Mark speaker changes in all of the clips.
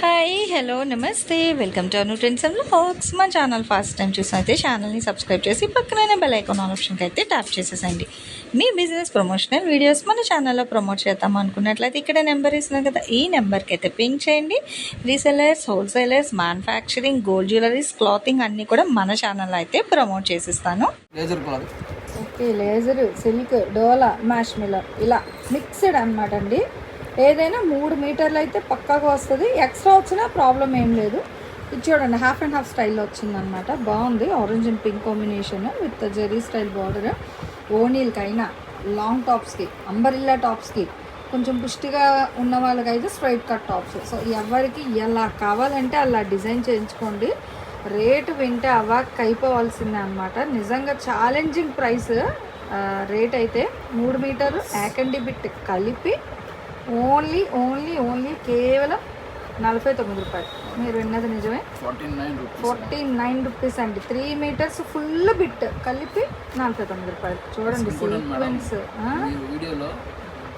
Speaker 1: Hi hello నమస్తే welcome to Anu trends and vlogs మా channel first time చూసినైతే ఛానల్ని సబ్స్క్రైబ్ చేసి పక్కనే బెల్ ఐకాన్ ఆప్షన్కి అయితే ట్యాప్ చేసేసండి మీ బిజినెస్ ప్రమోషనల్ వీడియోస్ మన ఛానల్లో ప్రమోట్ చేద్దాం అనుకున్నట్లయితే ఇక్కడ నెంబర్ ఇస్తున్నాం కదా ఈ నెంబర్కి అయితే పింక్ చేయండి. Resellers wholesalers manufacturing gold jewelleries clothing అన్నీ కూడా మన ఛానల్లో అయితే ప్రమోట్ చేసిస్తాను.
Speaker 2: ఓకే లేజర్ సిల్క్ డోలా మ్యాష్మిలో ఇలా మిక్స్డ్ అనమాట అండి. ఏదైనా మూడు మీటర్లు అయితే పక్కాగా వస్తుంది. ఎక్స్ట్రా వచ్చినా ప్రాబ్లం ఏం లేదు. ఇది చూడండి హాఫ్ అండ్ హాఫ్ స్టైల్లో వచ్చిందనమాట. బాగుంది. Orange and pink combination with zari style border. ఓనీలకైనా లాంగ్ టాప్స్కి అంబరిల్లా టాప్స్కి కొంచెం పుష్టిగా ఉన్న వాళ్ళకైతే స్ట్రైట్ కట్ టాప్స్. సో ఎవరికి ఎలా కావాలంటే అలా డిజైన్ చేయించుకోండి. రేటు వింటే అవాక్ అయిపోవాల్సిందే అనమాట నిజంగా ఛాలెంజింగ్ ప్రైస్ రేట్ అయితే మూడు మీటర్లు యాకండి బిట్ కలిపి ఓన్లీ ఓన్లీ ఓన్లీ కేవలం నలభై తొమ్మిది రూపాయలు. మీరు విన్నది నిజమే.
Speaker 3: ఫార్టీ నైన్ రూపీస్
Speaker 2: అండి. త్రీ మీటర్స్ ఫుల్ బిట్ కలిపి నలభై తొమ్మిది రూపాయలు. చూడండి. సీక్వెన్స్.
Speaker 3: వీడియోలో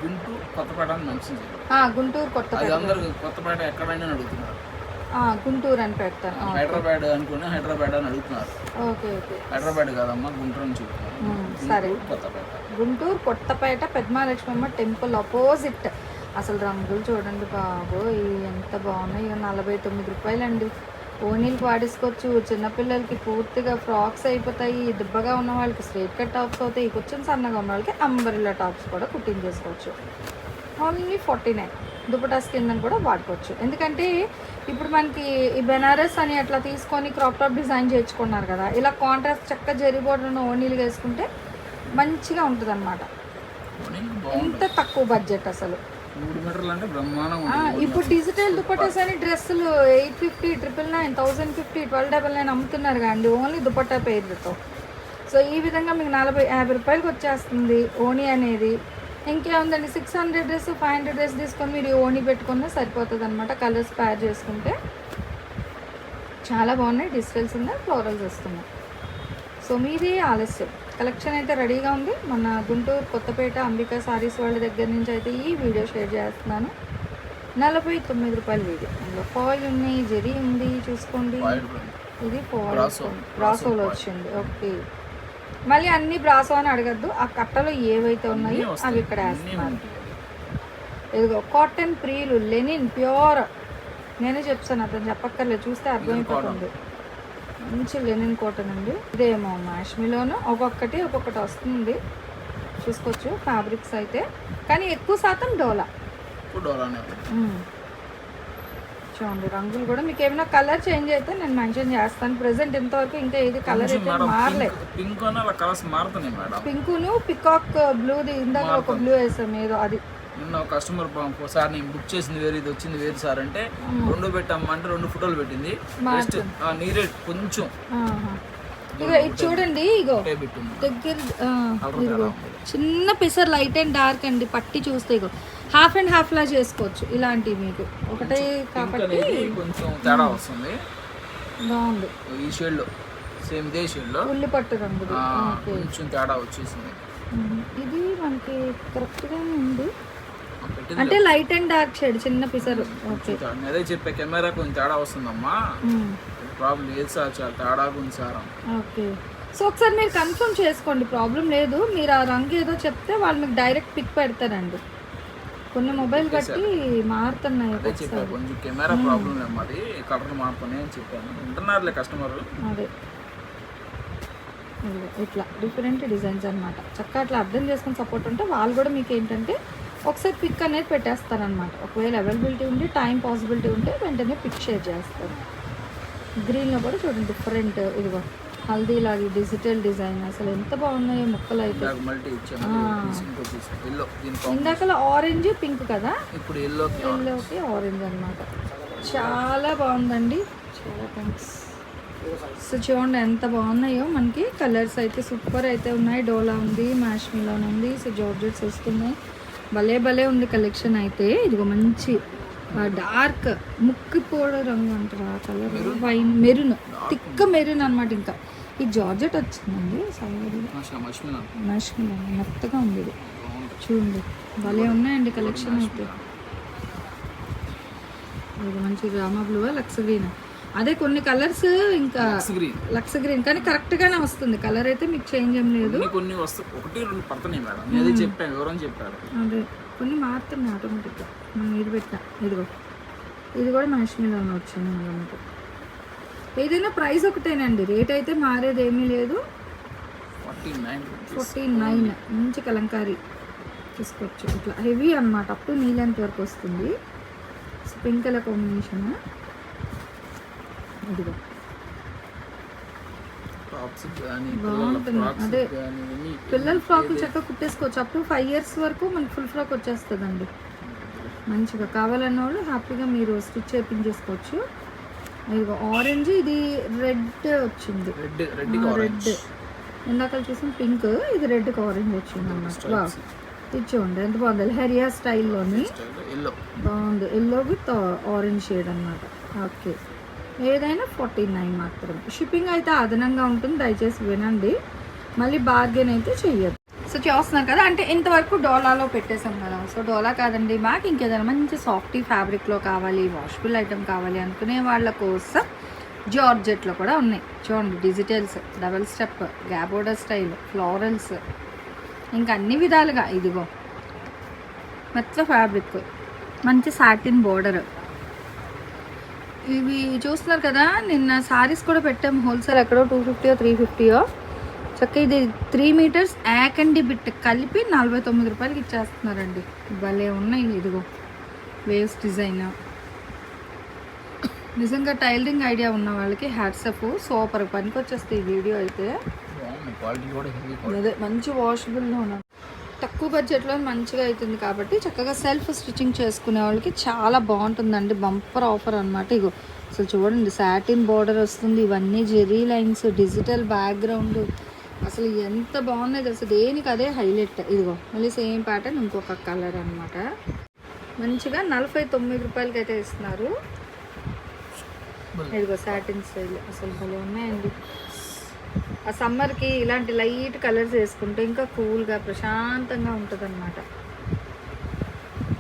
Speaker 3: గుంటూరు కొత్తపేట అని మెన్షన్ చేయాలి.
Speaker 2: గుంటూరు కొత్త
Speaker 3: అది అందరు కొత్తపేట ఎక్కడైనా అని అడుగుతున్నారు.
Speaker 2: గుంటూరు అని పెడతాను
Speaker 3: హైదరాబాద్ అనుకుని హైదరాబాద్ అని అడుగుతున్నారు.
Speaker 2: Okay okay.
Speaker 3: హైదరాబాద్ కాదమ్మా గుంటూరు అని చెప్తున్నారు.
Speaker 2: మ్మ్, సరే.
Speaker 3: గుంటూరు కొత్తపేట
Speaker 2: గుంటూరు కొత్తపేట పెద్మాలక్ష్మమ్మ టెంపుల్ అపోజిట్ అసలు రంగులు చూడండి బాబు ఎంత బాగున్నాయి. ఇవి నలభై తొమ్మిది రూపాయలండి. ఓనీలకి వాడేసుకోవచ్చు చిన్నపిల్లలకి పూర్తిగా ఫ్రాక్స్ అయిపోతాయి. దిబ్బగా ఉన్న వాళ్ళకి స్ట్రైట్ కట్ టాప్స్ అవుతాయి. కొంచెం సన్నగా ఉన్న వాళ్ళకి అంబరిల్లా టాప్స్ కూడా కుట్టింగ్ చేసుకోవచ్చు ఓన్లీ ఫార్టీ నైన్. దుపటాస్ కింద కూడా వాడుకోవచ్చు. ఎందుకంటే ఇప్పుడు మనకి ఈ బెనారస్ అని అట్లా తీసుకొని క్రాప్ టాప్ డిజైన్ చేయించుకున్నారు కదా ఇలా కాంట్రాస్ట్ చక్క జరి బోర్డర్ ఓనీలు వేసుకుంటే మంచిగా ఉంటుంది అనమాట
Speaker 3: ఓనీలు
Speaker 2: ఎంత తక్కువ బడ్జెట్ అసలు. ఇప్పుడు డిజిటల్ దుపట్టాస్ అని డ్రెస్సులు eight fifty triple nine thousand fifty twelve double nine అమ్ముతున్నారు కండి ఓన్లీ దుపట్టా పేర్లతో. సో ఈ విధంగా మీకు నలభై యాభై రూపాయలకి వచ్చేస్తుంది ఓనీ అనేది. ఇంకేముందండి? Six hundred dress five hundred dress తీసుకొని మీరు ఓనీ పెట్టుకున్నా సరిపోతుంది అనమాట కలర్స్ ప్యార్ చేసుకుంటే. చాలా బాగున్నాయి. డిజిటల్స్ ఉన్నాయి ఫ్లోరల్స్ వస్తున్నాయి. సో మీది ఆలస్యం. కలెక్షన్ అయితే రెడీగా ఉంది. మన గుంటూరు కొత్తపేట అంబికా సారీస్ వాళ్ళ దగ్గర నుంచి అయితే ఈ వీడియో షేర్ చేస్తున్నాను. నలభై తొమ్మిది రూపాయల వీడియో. అందులో ఫాయిల్ ఉన్నాయి జెరీ ఉంది చూసుకోండి. ఇది ఫాయిల్. బ్రాసోలో వచ్చింది. ఓకే. మళ్ళీ అన్ని బ్రాసో అని అడగద్దు. ఆ కట్టలో ఏవైతే ఉన్నాయో. అవి ఇక్కడ
Speaker 3: ఉంటాయి.
Speaker 2: ఇదిగో కాటన్ ప్రీలు లెనిన్ ప్యూర్. నేనే చెప్తాను అతను చెప్పక్కర్లేదు. చూస్తే అర్థమైపోతుంది. మంచి లెనిన్ కాటన్ అండి. ఇదేమో మ్యాష్మిలోను ఒక్కొక్కటి ఒక్కొక్కటి వస్తుంది. చూసుకోవచ్చు ఫ్యాబ్రిక్స్ అయితే. కానీ ఎక్కువ శాతం డోలా. చూడండి రంగులు కూడా. మీకు ఏమైనా కలర్ చేంజ్ అయితే నేను మెన్షన్ చేస్తాను. ప్రెసెంట్ ఇంతవరకు ఇంకా ఏది కలర్ అయితే
Speaker 3: మేడం
Speaker 2: మారలే.
Speaker 3: పింక్- పింక్ అని అలా కలర్స్ మారుతున్నాయి మేడం.
Speaker 2: పింకును పికాక్ బ్లూది ఇందాక ఒక బ్లూ వేసాం ఏదో అది.
Speaker 3: నిన్న కస్టమర్ సార్ నేను బుక్ చేసింది వేరు ఇది వచ్చింది వేరు సార్ అంటే రెండు పెట్టమ్మా అంటే రెండు ఫోటోలు పెట్టింది. జస్ట్ నీరే కొంచెం.
Speaker 2: ఆహా. ఇగో ఇది చూడండి ఇగో. దగ్గర ఇదిగో. చిన్న పిసర్ లైట్ అండ్ డార్క్ అండి పట్టి చూస్తే ఇగో. హాఫ్ అండ్ హాఫ్ లా చేసుకోవచ్చు ఇలాంటివి మీకు. ఒకటే కాబట్టి
Speaker 3: కొంచెం తేడా వస్తుంది.
Speaker 2: బాగుంది.
Speaker 3: ఈ షేడ్లో సేమ్ ఇదే షేడ్లో.
Speaker 2: ఉల్లి పట్టు ఓకే.
Speaker 3: కొంచెం తేడా వచ్చేసింది.
Speaker 2: ఇది మనకి కరెక్ట్ గానే ఉంది. అంటే లైట్ అండ్ డార్క్ షేడ్ చిన్న పిసరు.
Speaker 3: అదే చెప్పే కెమెరా కొంచెం తేడా వస్తుందమ్మా.
Speaker 2: మ్మ్.
Speaker 3: ప్రాబ్లం లేదు సార్ చాలా తేడా ఉంది సార్
Speaker 2: ఓకే. సో ఒకసారి మీరు కన్ఫర్మ్ చేసుకోండి ప్రాబ్లం లేదు. మీరు ఆ రంగు ఏదో చెప్తే వాళ్ళు మీకు డైరెక్ట్ పిక్ పెడతారండి. కొన్ని మొబైల్ బట్టి మారుతున్నాయి
Speaker 3: అదే కొంచెం కెమెరా ప్రాబ్లం మాది. కలర్ మార్పుని అని చెప్పాను. ఉంటున్నారులే కస్టమర్
Speaker 2: అదే. ఇట్లా డిఫరెంట్ డిజైన్స్ అన్నమాట. చక్కగా అట్లా అర్థం చేసుకుని సపోర్ట్ ఉంటే వాళ్ళు కూడా మీకు ఏంటంటే ఒకసారి పిక్ అనేది పెట్టేస్తారనమాట. ఒకవేళ అవైలబిలిటీ ఉండి టైం పాసిబిలిటీ ఉంటే వెంటనే పిక్ షేర్ చేస్తారు. గ్రీన్లో కూడా చూడండి డిఫరెంట్ ఇదిగో హల్దీ లాగి డిజిటల్ డిజైన్ అసలు ఎంత బాగున్నాయో ముక్కలు అయితే. ఇందాకలో ఆరెంజ్ పింక్ కదా?
Speaker 3: ఇప్పుడు ఎల్లోకి
Speaker 2: ఆరెంజ్ అన్నమాట చాలా బాగుందండి. చాలా థ్యాంక్స్ సో చూడండి ఎంత బాగున్నాయో. మనకి కలర్స్ అయితే సూపర్ అయితే ఉన్నాయి. డోలా ఉంది మ్యాష్మిలోన్ ఉంది. సో జార్జెట్స్ వస్తున్నాయి. భలే భలే ఉంది కలెక్షన్ అయితే. ఇదిగో మంచి డార్క్ ముక్కిపోడ రంగు అంటారు ఆ కలర్ వైన్ మెరూన్. తిక్క మెరూన్ అన్నమాట ఇంకా. ఈ జార్జెట్ వచ్చిందండి సైడ్ మెత్తగా ఉంది ఇది. చూడండి భలే ఉన్నాయండి కలెక్షన్ అయితే. ఇది మంచి రామా బ్లూ లక్స్ గ్రీన్ అదే కొన్ని కలర్స్ ఇంకా లక్స్ గ్రీన్. కానీ కరెక్ట్ గానే వస్తుంది. కలర్ అయితే మీకు చేంజ్ ఏం లేదు.
Speaker 3: కొన్ని కొన్ని వస్తు ఒకటి రెండు పడుతున్నాయి మేడం. అదే చెప్పాను వివరం చెప్పారు.
Speaker 2: అదే. కొన్ని మారుతున్నాయి ఆటోమేటిక్గా మనం ఇది పెట్టిన. ఇదిగో. ఇది కూడా మ్యాష్ మీద వచ్చింది మనకు ఏదైనా ప్రైస్ ఒకటేనండి. రేట్ అయితే మారేది ఏమీ లేదు.
Speaker 3: Forty nine
Speaker 2: forty nine. మంచి కలంకారీ తీసుకోవచ్చు ఇట్లా హెవీ అనమాట అప్ టు నీ లెంత్ వరకు వస్తుంది. Pink colour combination? ఇదిగో. అదే. పిల్లల ఫ్రాక్ చక్కగా కుట్టేసుకోవచ్చు. అప్ టు ఫైవ్ ఇయర్స్ వరకు మనకి ఫుల్ ఫ్రాక్ వచ్చేస్తుందండి. మంచిగా కావాలన్న వాళ్ళు హ్యాపీగా మీరు స్టిచ్ చేయించేసుకోవచ్చు ఇదిగో ఆరెంజ్ ఇది రెడ్ వచ్చింది.
Speaker 3: రెడ్
Speaker 2: ఇందాక చూసిన పింక్ ఇది రెడ్ ఆరెంజ్ వచ్చింది అన్నమాట ఇది చూడండి ఎంత బాగుంది. హెరియా స్టైల్లోని బాగుంది. ఎల్లో విత్ ఆరెంజ్ షేడ్ అన్నమాట. ఓకే ఏదైనా ఫార్టీ నైన్ మాత్రమే షిప్పింగ్ అయితే అదనంగా ఉంటుంది దయచేసి వినండి. మళ్ళీ బార్గెన్ అయితే చెయ్యదు సో చూస్తున్నారు కదా అంటే ఇంతవరకు డోలాలో పెట్టేసాం కదా. సో డోలా కాదండి మాకు ఇంకేదైనా మంచి సాఫ్టీ ఫ్యాబ్రిక్లో కావాలి వాషబుల్ ఐటమ్ కావాలి అనుకునే వాళ్ళ కోసం జార్జెట్లో కూడా ఉన్నాయి. చూడండి డిజిటల్స్ డబల్ స్టెప్ గ్యాబోర్డర్ స్టైల్ ఫ్లోరల్స్ ఇంకా అన్ని విధాలుగా ఇదిగో మెత్త ఫ్యాబ్రిక్ మంచి సాటిన్ బోర్డర్ ఇవి చూస్తున్నారు కదా నిన్న సారీస్ కూడా పెట్టాము హోల్సేల్ ఎక్కడో టూ ఫిఫ్టీయో త్రీ ఫిఫ్టీయో చక్క ఇది త్రీ మీటర్స్ యాక్ అండ్ బిట్ కలిపి నలభై తొమ్మిది రూపాయలకి ఇచ్చేస్తున్నారండి. భలే ఉన్నాయి ఇదిగో వేవ్స్ డిజైన్ నిజంగా టైలరింగ్ ఐడియా ఉన్న వాళ్ళకి హ్యాట్సప్ సూపర్ పనికి వచ్చేస్తుంది ఈ వీడియో అయితే. అదే మంచి వాషబుల్లో ఉన్నాను తక్కువ బడ్జెట్లో మంచిగా అవుతుంది కాబట్టి చక్కగా సెల్ఫ్ స్టిచ్చింగ్ చేసుకునే వాళ్ళకి చాలా బాగుంటుందండి. బంపర్ ఆఫర్ అనమాట ఇగో. అసలు చూడండి సాటిన్ బార్డర్ వస్తుంది ఇవన్నీ జెరీ లైన్స్ డిజిటల్ బ్యాక్గ్రౌండ్ అసలు ఎంత బాగున్నాయి తెలుసు? దేనికి అదే హైలైట్ ఇదిగో మళ్ళీ సేమ్ ప్యాటర్న్ ఇంకొక కలర్ అన్నమాట. మంచిగా నలభై తొమ్మిది రూపాయలకి అయితే ఇస్తున్నారు ఇదిగో సాటిన్ స్టైల్ అసలు భలే ఉన్నాయండి. ఆ సమ్మర్కి ఇలాంటి లైట్ కలర్స్ వేసుకుంటే ఇంకా కూల్గా ప్రశాంతంగా ఉంటుంది అనమాట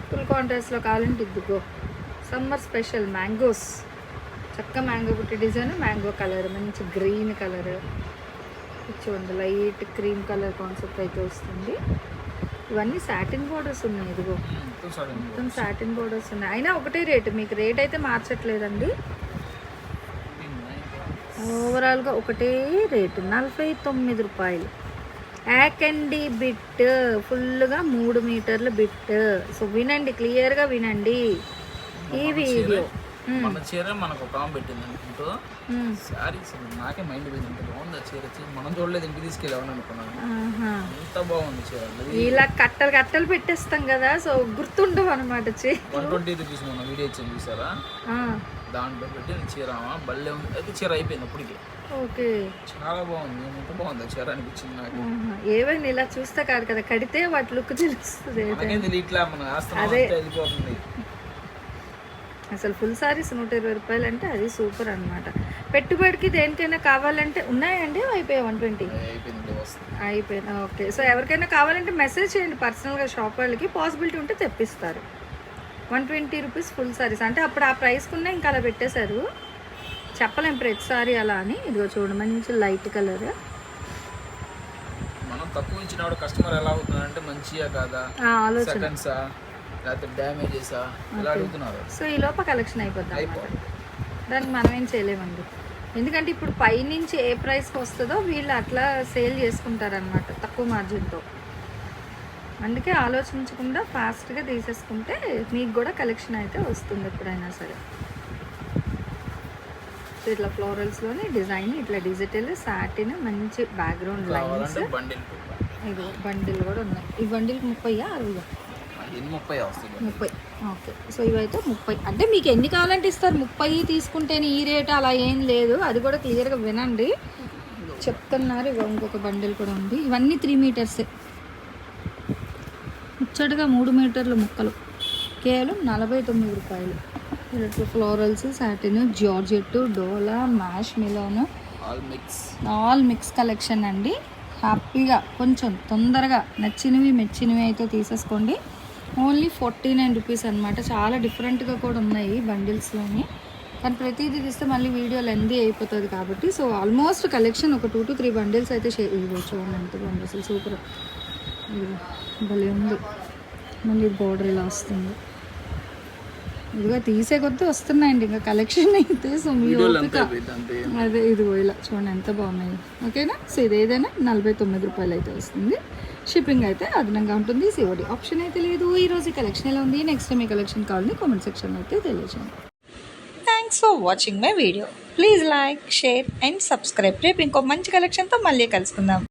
Speaker 2: ఫుల్ కాంట్రాస్ట్లో కావాలంటే ఇద్దుకో సమ్మర్ స్పెషల్ మ్యాంగోస్. చక్క మ్యాంగో పుట్టి డిజైన్ మ్యాంగో కలర్ మంచి గ్రీన్ కలర్. చూడండి లైట్ క్రీమ్ కలర్ కాన్సెప్ట్ అయితే వస్తుంది. ఇవన్నీ సాటిన్ బోర్డర్స్ ఉన్నాయి ఇదిగో. మొత్తం సాటిన్ బోర్డర్స్ ఉన్నాయి. అయినా ఒకటే రేటు మీకు రేట్ అయితే మార్చట్లేదండి. ఓవరాల్గా ఒకటే రేటు నలభై తొమ్మిది రూపాయలు. యాక్ అండ్ బిట్ ఫుల్గా మూడు మీటర్ల బిట్ సో వినండి క్లియర్గా వినండి. ఈ వీడియో.
Speaker 3: మన చీర మనకు ఒక ఆమె పెట్టింది అనుకుంటూ. శారీస్ నాకే మైండ్ పోయింది. ఎంత బాగుంది ఆ చీర చీర. మనం చూడలేదు ఇంటికి తీసుకెళ్ళామని అనుకున్నాను. ఎంత బాగుంది చీర.
Speaker 2: ఇలా కట్టలు కట్టలు పెట్టేస్తాం కదా సో గుర్తుండవు అనమాట చే.
Speaker 3: వన్ ట్వంటీ రూపీస్ మొన్న వీడియో ఇచ్చింది చూసారా? దాంట్లో పెట్టి చీర భలే ఉంది. అయితే చీర అయిపోయింది అప్పటికి.
Speaker 2: ఓకే.
Speaker 3: చాలా బాగుంది. ఎంత బాగుంది చీర అనిపించింది నాకు.
Speaker 2: ఏవైనా ఇలా చూస్తే కాదు కదా కడితే వాటి లుక్ తెలుస్తుంది
Speaker 3: తెలియట్లా మన
Speaker 2: అదే.
Speaker 3: వెళ్ళిపోతుంది.
Speaker 2: అసలు ఫుల్ సారీస్ నూట ఇరవై రూపాయలు అంటే అది సూపర్ అన్నమాట. పెట్టుబడికి దేనికైనా కావాలంటే ఉన్నాయండి? అయిపోయాయి వన్ ట్వంటీ?
Speaker 3: అయిపోయింది
Speaker 2: ఓకే. సో ఎవరికైనా కావాలంటే మెసేజ్ చేయండి పర్సనల్గా షాప్ వాళ్ళకి. పాసిబిలిటీ ఉంటే తెప్పిస్తారు. One twenty rupees full saris. అంటే అప్పుడు ఆ ప్రైస్కున్నా ఇంకా అలా పెట్టేశారు. చెప్పలేం ప్రతిసారి అలా అని. ఇదిగో చూడండి మంచి లైట్ కలర్.
Speaker 3: మనం తక్కువ ఇచ్చినప్పుడు కస్టమర్ ఎలా అవుతున్నారంటే మంచిగా కాదా?
Speaker 2: ఆలోచన.
Speaker 3: సెకండ్సా? లేకపోతే డ్యామేజెసా? ఇలా అడుగుతున్నారు.
Speaker 2: సో ఈ లోప కలెక్షన్ అయిపోద్ది దానికి మనం ఏం చేయలేమండి. ఎందుకంటే ఇప్పుడు పైనుంచి ఏ ప్రైస్కి వస్తుందో వీళ్ళు అట్లా సేల్ చేసుకుంటారనమాట తక్కువ మార్జిన్తో అందుకే ఆలోచించకుండా ఫాస్ట్గా తీసేసుకుంటే మీకు కూడా కలెక్షన్ అయితే వస్తుంది ఎప్పుడైనా సరే. సో ఇట్లా ఫ్లోరల్స్లోని డిజైన్ ఇట్లా డిజిటల్ సాటిన్ మంచి బ్యాక్గ్రౌండ్ లైన్స్. ఇది బండిల్ కూడా ఉన్నాయి. ఈ బండిల్ ముప్పై అరవై
Speaker 3: ముప్పై
Speaker 2: ముప్పై. ఓకే. సో ఇవైతే ముప్పై. అంటే మీకు ఎన్ని కావాలంటే ఇస్తారు? ముప్పై తీసుకుంటేనే ఈ రేటు అలా ఏం లేదు. అది కూడా క్లియర్గా వినండి. చెప్తున్నారు. ఇంకొక బండిల్ కూడా ఉంది. ఇవన్నీ త్రీ మీటర్సే. ముచ్చటగా మూడు మీటర్ల ముక్కలు. కేవలం నలభై తొమ్మిది రూపాయలు. ఫ్లోరల్స్ సాటిన్ జార్జెట్ డోలా మ్యాష్ melon.
Speaker 3: All mix.
Speaker 2: All mix collection అండి. హ్యాపీగా కొంచెం తొందరగా నచ్చినవి మెచ్చినవి అయితే తీసేసుకోండి. ఓన్లీ ఫార్టీ నైన్ రూపీస్ అనమాట చాలా డిఫరెంట్గా కూడా ఉన్నాయి బండిల్స్లోని. కానీ ప్రతిదీ తీస్తే మళ్ళీ వీడియో లెందీ అయిపోతుంది కాబట్టి సో ఆల్మోస్ట్ కలెక్షన్ ఒక టూ టు త్రీ బండిల్స్ అయితే షే ఇదిగో చూడండి అసలు. సూపర్. భలే ఉంది. మళ్ళీ బోర్డర్ ఇలా వస్తుంది. ఇదిగో తీసే కొద్దీ వస్తున్నాయండి ఇంకా కలెక్షన్ అయితే సో మీ ఓపిక. అదే ఇదిగో ఇలా చూడండి ఎంత బాగున్నాయి. ఓకేనా? సో ఇది ఏదైనా నలభై తొమ్మిది రూపాయలు అయితే వస్తుంది. షిప్పింగ్ అయితే అదనంగా ఉంటుంది. సిఓడి ఆప్షన్ అయితే లేదు. ఈ రోజు ఈ కలెక్షన్ ఎలా ఉంది? నెక్స్ట్ మీ కలెక్షన్ కావాలని కామెంట్ సెక్షన్లో అయితే తెలియజేయండి.
Speaker 1: Thanks for watching my video please like share and subscribe రేపు ఇంకో మంచి కలెక్షన్తో మళ్ళీ కలుసుకుందాం.